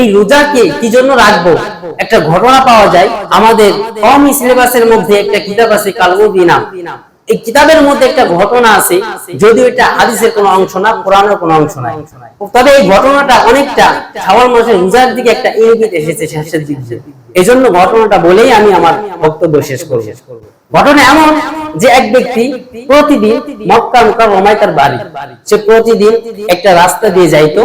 এই রোজাকে কি জন্য রাখব? একটা ঘটনা পাওয়া যায়। আমাদের কমই সিলেবাসের মধ্যে একটা কিতাব আছে কালমুদিনা এই কিতাবের মধ্যে একটা ঘটনা আছে, যদিও এটা হাদিসের কোনো অংশ না, কোরআনের কোনো অংশ নাই। তবে এই ঘটনাটা অনেকটা শাওয়াল মাসের রোজার দিকে একটা ইঙ্গিত এসেছে শেষের দিক দিয়ে। এজন্য ঘটনাটা বলেই আমি আমার বক্তব্য শেষ করব। ঘটনা এমন যে এক ব্যক্তি প্রতিদিন মক্কা মুকাররমায় তার বাড়ি। সে প্রতিদিন একটা রাস্তা দিয়ে যাইতো।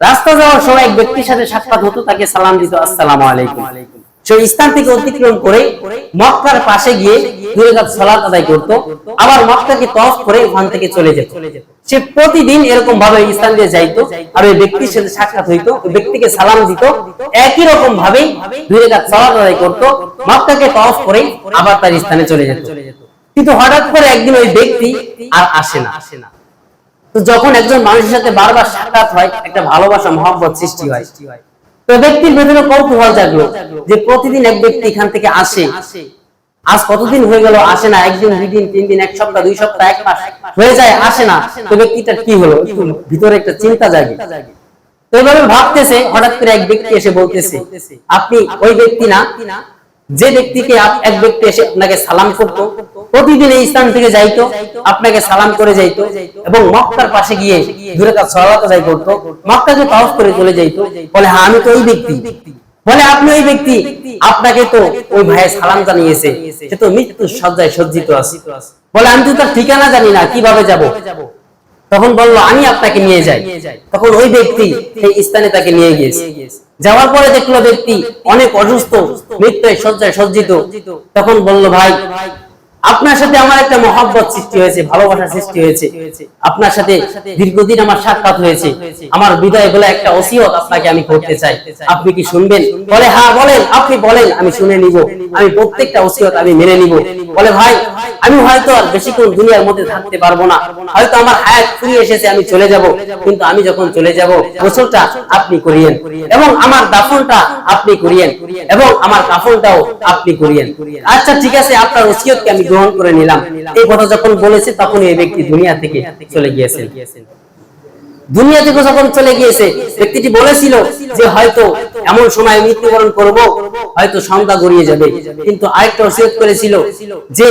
রাস্তা যাওয়ার সময় এক ব্যক্তির সাথে সাক্ষাৎ হতো, তাকে সালাম দিত, আসসালামু আলাইকুম। সেই স্থান থেকে অতিক্রম করে মক্কার পাশে গিয়ে দুই রাকাত সালাত আদায় করত। আবার মক্কাকে তফ করে ওখান থেকে চলে যেত। সে প্রতিদিন এরকম ভাবে স্থান দিয়ে যাইতো আর ওই ব্যক্তির সাথে সাক্ষাৎ হইতো ব্যক্তিকে সালাম দিত। একই রকম ভাবে দুই রাকাত সালাত আদায় করত, মক্কাকে তফ করে আবার তার স্থানে চলে যেত। কিন্তু হঠাৎ করে একদিন ওই ব্যক্তি আর আসে না। তো যখন একজন মানুষের সাথে বারবার সাক্ষাৎ হয়, একটা ভালোবাসা, মহব্বত সৃষ্টি হয়। তো ব্যক্তির ভেতরে কৌতূহল জাগলো যে প্রতিদিন এক ব্যক্তি এখান থেকে আসে। আজ কতদিন হয়ে গেল, আসে না, একদিন দুই দিন তিন দিন এক সপ্তাহ, দুই সপ্তাহ, এক মাস হয়ে যায়, আসে না। তো ব্যক্তিটার কি হলো? ভিতরে একটা চিন্তা জাগে। তো এভাবে ভাবতেছে, হঠাৎ করে এক ব্যক্তি এসে বলতেছে, আপনি ওই ব্যক্তি না, যে ব্যক্তিকে এক ব্যক্তি এসে আপনাকে সালাম করত প্রতিদিন এই স্থান থেকে যাইতো, আপনাকে সালাম করে যাইতো এবং মক্কার পাশে গিয়ে দূরে কাজ সলাত আদায় করতো। মক্কাকে তাওফ করে চলে যাইতো। বলে হ্যাঁ আমি তো ওই ব্যক্তি। বলে, আপনি ওই ব্যক্তি। আপনাকে তো ওই ভাইয়ের সালাম জানিয়েছে সে তো মৃত্যুর সজ্জায় সজ্জিত আছে। বলে, আমি তো তার ঠিকানা জানি না, কীভাবে যাব? তখন বলল, আমি আপনাকে নিয়ে যাই। তখন ওই ব্যক্তি সেই স্থানে তাকে নিয়ে গিয়েছে। যাওয়ার পরে দেখল ব্যক্তি অনেক অসুস্থ মৃত্যুয় শয্যায় সজ্জিত। তখন বলল, ভাই আপনার সাথে আমার একটা মহাব্বত সৃষ্টি হয়েছে, ভালোবাসা সৃষ্টি হয়েছে। আপনার সাথে দীর্ঘদিন আমার সাক্ষাৎ হয়েছে। আমার বিদায় বলে একটা ওসিয়ত আপনাকে আমি করতে চাই। আপনি কি শুনবেন? বলে হ্যাঁ বলেন, আপনি বলেন, আমি শুনে নিব। আমি প্রত্যেকটা ওসিয়ত আমি মেনে নিব। বলে, ভাই, আমি হয়তো আর বেশিক্ষণ দুনিয়ার মধ্যে থাকতে পারব না। হয়তো আমার হায়াত ফুরিয়ে এসেছে, আমি চলে যাব। কিন্তু আমি যখন চলে যাব, গোসলটা আপনি করিয়েন এবং আমার দাফনটা আপনি করিয়েন এবং আমার কাফনটাও আপনি করিয়েন। আচ্ছা ঠিক আছে, আপনার ওসিয়তকে আমি গ্রহণ করে নিলাম। এই কথা যখন বলেছে তখন এই ব্যক্তি দুনিয়া থেকে চলে গিয়েছেন। দুনিয়া থেকে যখন চলে গিয়েছে, ব্যক্তিটি বলেছিল যে হয়তো এমন সময় মৃত্যুবরণ করব, হয়তো সন্ধ্যা গড়িয়ে যাবে। কিন্তু আরেকটা ওসিয়ত করেছিল যে,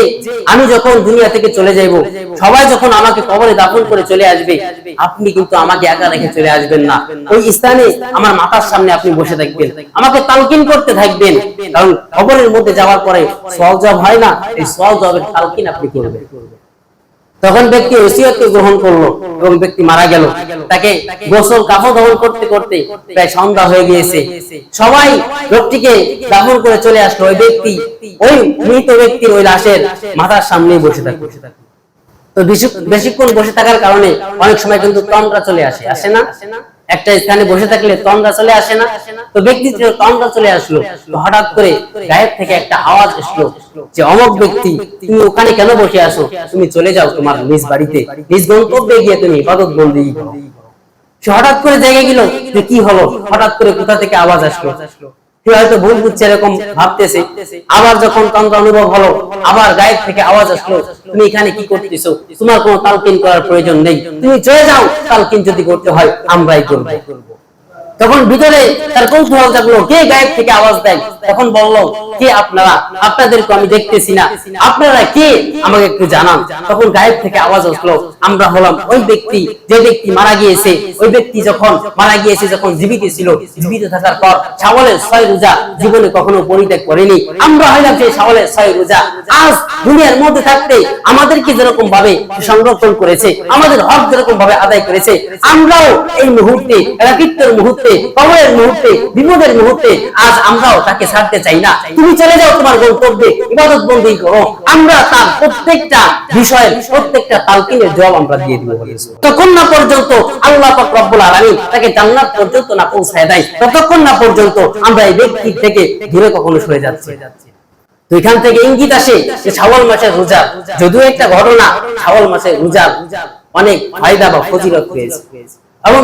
আমি যখন দুনিয়া থেকে চলে যাইব, সবাই যখন আমাকে কবরে দাফন করে চলে আসবে, আপনি কিন্তু আমাকে একা রেখে চলে আসবেন না। ওই স্থানে আমার মাথার সামনে আপনি বসে থাকবেন। আমাকে তালকিন করতে থাকবেন। কারণ কবরের মধ্যে যাওয়ার পরে জবাব হয় না। এই সওয়াল জবাবের তালকিন আপনি করবেন। তখন ব্যক্তি ওসিয়তকে গ্রহণ করল এবং ব্যক্তি মারা গেল। তাকে গোসল, কাফন দহন করতে করতে প্রায় সন্ধ্যা হয়ে গিয়েছে। সবাই লোকটিকে দাফন করে চলে আসলো। ওই ব্যক্তি, ওই মৃত ব্যক্তির ওই লাশের মাথার সামনে বসে থাকে। তো বেশি- বেশিক্ষণ বসে থাকার কারণে অনেক সময় কিন্তু তন্দ্রা চলে আসে। আসে না? একটা স্থানে বসে থাকলে তন্দ্রা চলে আসে না। তো ব্যক্তি তন্দ্রা চলে আসলো হঠাৎ করে গায়েব থেকে একটা আওয়াজ আসলো যে, অমক ব্যক্তি, তুমি ওখানে কেন বসে আসো তুমি চলে যাও তোমার নিজ বাড়িতে। নিজ গন্তব্যে গিয়ে তুমি ইবাদত বন্দি হঠাৎ করে জেগে গেল যে, কি হলো? হঠাৎ করে কোথা থেকে আওয়াজ আসলো? সে হয়তো ভুল বুঝছে এরকম ভাবতেছে। আবার যখন তন্ত্র অনুভব হলো, আবার গায়েব থেকে আওয়াজ আসলো, তুমি এখানে কি করতেছো? তোমার কোনো তালকিন করার প্রয়োজন নেই। তুমি চলে যাও, তালকিন যদি করতে হয়, আমরাই করব। তখন ভিতরে তার কৌতূহল জাগলো। কে গায়েব থেকে আওয়াজ দেয়? তখন বলল, কে আপনারা? আপনাদেরকে আমি দেখতেছি না। আপনারা কে? আমাকে একটু জানান। তখন গায়েব থেকে আওয়াজ আসলো, আমরা হলাম ওই ব্যক্তি, যে ব্যক্তি মারা গিয়েছে। ওই ব্যক্তি যখন মারা গিয়েছে, যখন জীবিত ছিল, জীবিত থাকার পর ছাগলের ছয় রোজা জীবনে কখনো পরিত্যাগ করেনি। আমরা হইলাম সেই ছাগলের ছয় রোজা। আজ দুনিয়ার মধ্যে থাকতে আমাদেরকে যেরকম ভাবে সংরক্ষণ করেছে, আমাদের হক যেরকম ভাবে আদায় করেছে, আমরাও এই মুহূর্তে রাকিত্বের মুহূর্তে কবরের মুহূর্তে, বিপদের মুহূর্তে আজ আমরাও তাকে ছাড়তে চাই না। তুমি চলে যাও, তোমার ইবাদত বন্দী করো। আমরা তার প্রত্যেকটা বিষয়ের, প্রত্যেকটা তালকিনের জবাব আমরা দিয়ে দিব ততক্ষণ না পর্যন্ত আল্লাহ পাক রব্বুল আলামিন তাকে জান্নাত পর্যন্ত না পৌঁছায় দেয়। ততক্ষণ না পর্যন্ত আমরা এই ব্যক্তি থেকে দূরে কখনো সরে যাচ্ছি এখান থেকে ইঙ্গিত আসে যে শাওয়াল মাসের রোজা, যদিও একটা ঘটনা শাওয়াল মাসের রোজা অনেক ফায়দা বা ফজিলত পেয়েছে। এবং